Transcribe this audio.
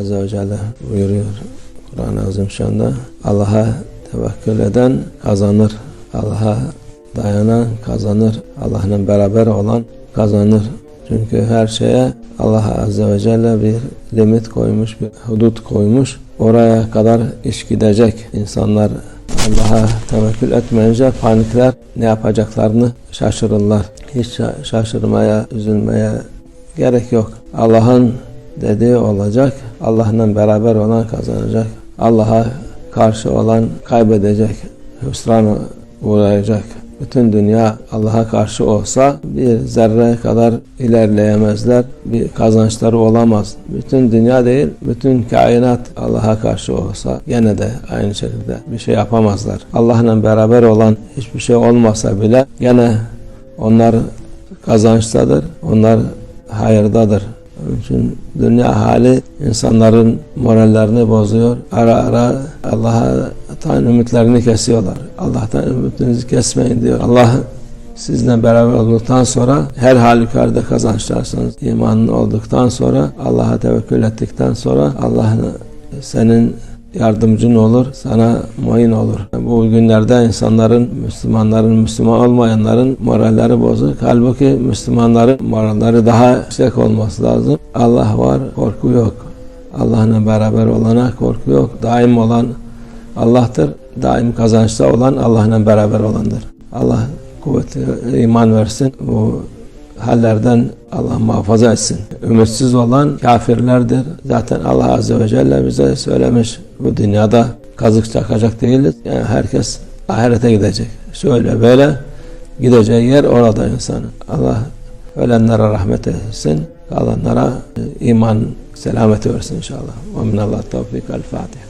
Azze ve Celle buyuruyor Kur'an-ı Azimşan'da Allah'a tevekkül eden kazanır. Allah'a dayanan kazanır. Allah'la beraber olan kazanır. Çünkü her şeye Allah Azze ve Celle bir limit koymuş, bir hudut koymuş. Oraya kadar iş gidecek. İnsanlar Allah'a tevekkül etmeyince panikler ne yapacaklarını şaşırırlar. Hiç şa- şaşırmaya, üzülmeye gerek yok. Allah'ın dediği olacak. Allah'la beraber olan kazanacak. Allah'a karşı olan kaybedecek. Hüsrana uğrayacak. Bütün dünya Allah'a karşı olsa bir zerre kadar ilerleyemezler. Bir kazançları olamaz. Bütün dünya değil, bütün kainat Allah'a karşı olsa gene de aynı şekilde bir şey yapamazlar. Allah'la beraber olan hiçbir şey olmasa bile gene onlar kazançtadır. Onlar hayırdadır. İçin dünya hali insanların morallerini bozuyor. Ara ara Allah'tan ümitlerini kesiyorlar. Allah'tan ümitinizi kesmeyin diyor. Allah sizinle beraber olduktan sonra her halükarda kazançlarsınız. İmanın olduktan sonra Allah'a tevekkül ettikten sonra Allah senin yardımcın olur, sana muayyin olur. Bu günlerde insanların, Müslümanların, Müslüman olmayanların moralleri bozuk. Halbuki Müslümanların moralleri daha yüksek olması lazım. Allah var, korku yok. Allah'la beraber olana korku yok. Daim olan Allah'tır. Daim kazançta olan Allah'la beraber olandır. Allah kuvvetli iman versin. Bu hallerden Allah muhafaza etsin. Ümitsiz olan kafirlerdir. Zaten Allah Azze ve Celle bize söylemiş. Bu dünyada kazık çakacak değiliz. Yani herkes ahirete gidecek. Şöyle böyle gideceği yer orada insanın. Allah ölenlere rahmet etsin. Kalanlara iman selameti versin inşallah. Ve minallah tevfik. El Fatiha.